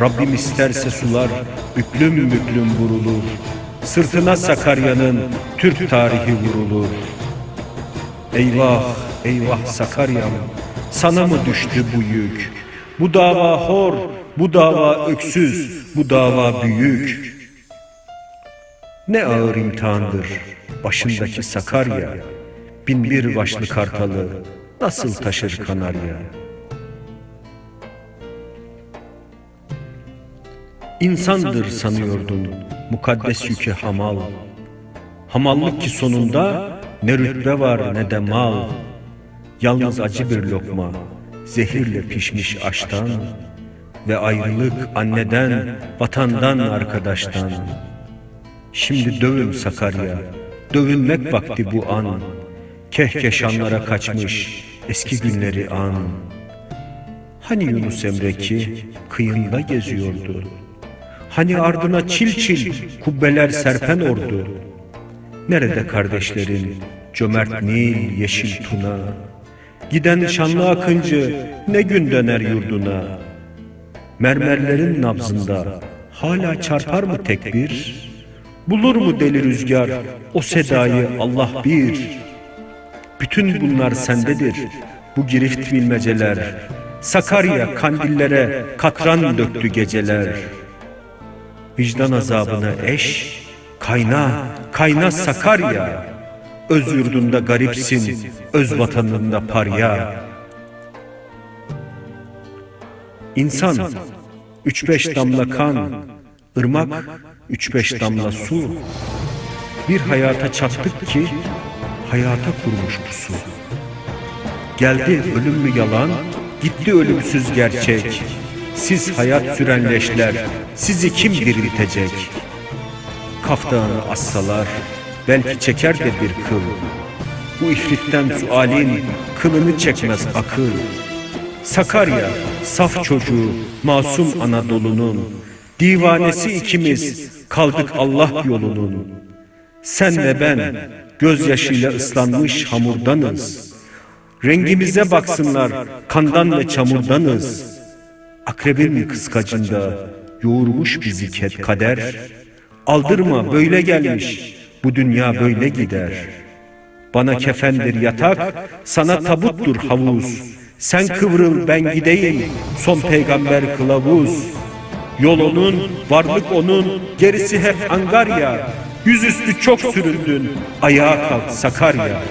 Rabbim isterse sular büklüm büklüm vurulur. Sırtına Sakarya'nın Türk tarihi vurulur. Eyvah, eyvah Sakarya'm, sana mı düştü bu yük? Bu dava hor, bu dava öksüz, bu dava büyük. Ne ağır imtihandır başındaki Sakarya, bin bir başlı kartalı nasıl taşır kanarya? İnsandır sanıyordun mukaddes yükü hamal. Hamallık ki sonunda ne rütbe var ne de mal. Yalnız acı bir lokma, zehirle pişmiş aştan ve ayrılık anneden, vatandan, arkadaştan. Şimdi dövün Sakarya, dövünmek vakti bu an. Kehkeşanlara kaçmış eski günleri an. Hani Yunus Emre ki kıyında geziyordu. Hani ardına çil çil kubbeler serpen ordu. Nerede kardeşlerin cömert Nil yeşil tuna? Giden şanlı akıncı ne gün döner yurduna? Mermerlerin nabzında hala çarpar mı tekbir? Bulur mu deli rüzgar o sedayı Allah bir? Bütün bunlar sendedir bu girift bilmeceler. Sakarya kandillere katran döktü geceler. Vicdan azabına eş, kayna, kayna Sakarya. Öz yurdunda garipsin, öz vatanında parya. İnsan, üç beş damla kan, ırmak, üç beş damla su. Bir hayata çattık ki, hayata kurmuş pusu. Geldi ölüm mü yalan, gitti ölümsüz gerçek. Siz hayat süren leşler, sizi kim diriltecek? Kaftağını assalar, belki çeker de bir kıl. Bu ifritten sualin kılını çekmez akıl. Sakarya, saf çocuğu, masum Anadolu'nun, divanesi ikimiz, kaldık Allah yolunun. Sen ve ben, gözyaşıyla ıslanmış hamurdanız. Rengimize baksınlar, kandan ve çamurdanız. Akrebin kıskacında yoğurmuş bizi ket kader. Aldırma böyle gelmiş, bu dünya böyle gider. Bana kefendir yatak, sana tabuttur havuz. Sen kıvrıl ben gideyim, son peygamber kılavuz. Yol onun, varlık onun, gerisi hep angarya. Yüzüstü çok süründün, ayağa kalk Sakarya.